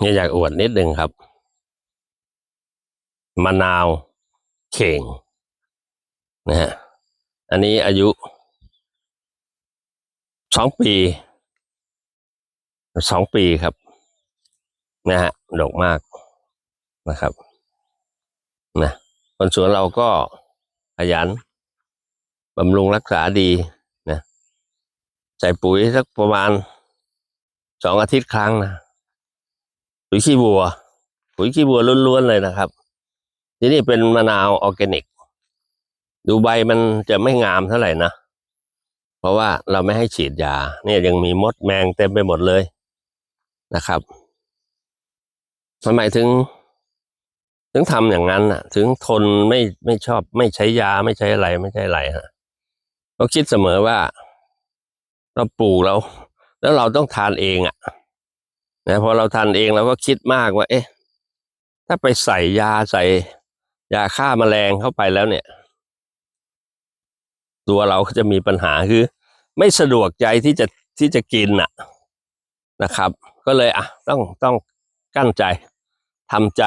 เนี่ยอยากอวดนิดหนึ่งครับ มะนาวเข่งนะฮะ อันนี้อายุสองปีสองปีครับ นะฮะดกมากนะครับ นะคนสวนเราก็ขยันบำรุงรักษาดีนะใส่ปุ๋ยสักประมาณสองอาทิตย์ครั้งนะ ปุ๋ยขี้วัว ปุ๋ยขี้วัวล้วนๆเลยนะครับ ทีนี่เป็นมะนาวออร์แกนิก ดูใบมันจะไม่งามเท่าไหร่นะ เพราะว่าเราไม่ให้ฉีดยา เนี่ยยังมีมดแมงเต็มไปหมดเลยนะครับทำไมถึง ถึงทำอย่างนั้นน่ะ ถึงทนไม่ไม่ชอบไม่ใช้ยาไม่ใช้อะไรไม่ใช้อะไรฮะก็คิดเสมอว่า เราปลูกเรา แล้วเราต้องทานเองอะ นะพอเราทานเองเราก็คิดมากว่า เอ๊ะ ถ้าไปใส่ยาใส่ยาฆ่าแมลงเข้าไปแล้วเนี่ย ตัวเราจะมีปัญหาคือ ไม่สะดวกใจที่จะที่จะกินน่ะนะครับ ก็เลยอะต้องต้องกั้นใจทำใจ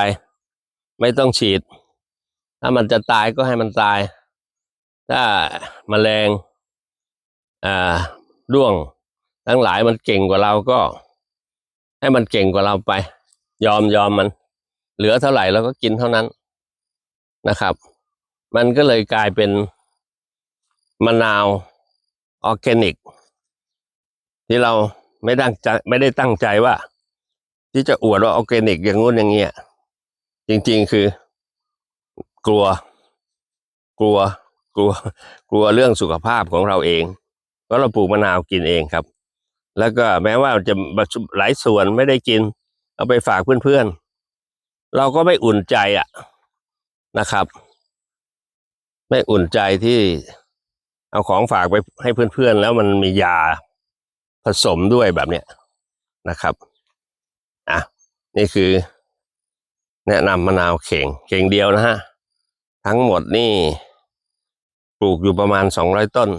ไม่ต้องฉีด ถ้ามันจะตายก็ให้มันตาย ถ้าแมลงอ่าด้วง ทั้งหลายมันเก่งกว่าเราก็ ให้มันเก่งกว่าเราไป ยอมยอมมัน เหลือเท่าไหร่เราก็กินเท่านั้นนะครับ มันก็เลยกลายเป็นมะนาวออร์แกนิก ที่เราไม่ตั้งใจไม่ได้ตั้งใจว่า ที่จะอวดว่าออร์แกนิกอย่างงู้นอย่างเงี้ยจริงๆคือกลัว กลัว กลัว กลัวเรื่องสุขภาพของเราเองเพราะเราปลูกมะนาวกินเองครับ แล้วก็แม้ว่าจะหลายส่วนไม่ได้กิน เอาไปฝากเพื่อนๆ เราก็ไม่อุ่นใจอะนะครับ ไม่อุ่นใจที่เอาของฝากไปให้เพื่อนๆ แล้วมันมียาผสมด้วยแบบเนี้ยนะครับอะนี่คือ แนะนำมะนาวเข่งเข่งเดียวนะฮะ ทั้งหมดนี่ ปลูกอยู่ประมาณสองร้อยต้น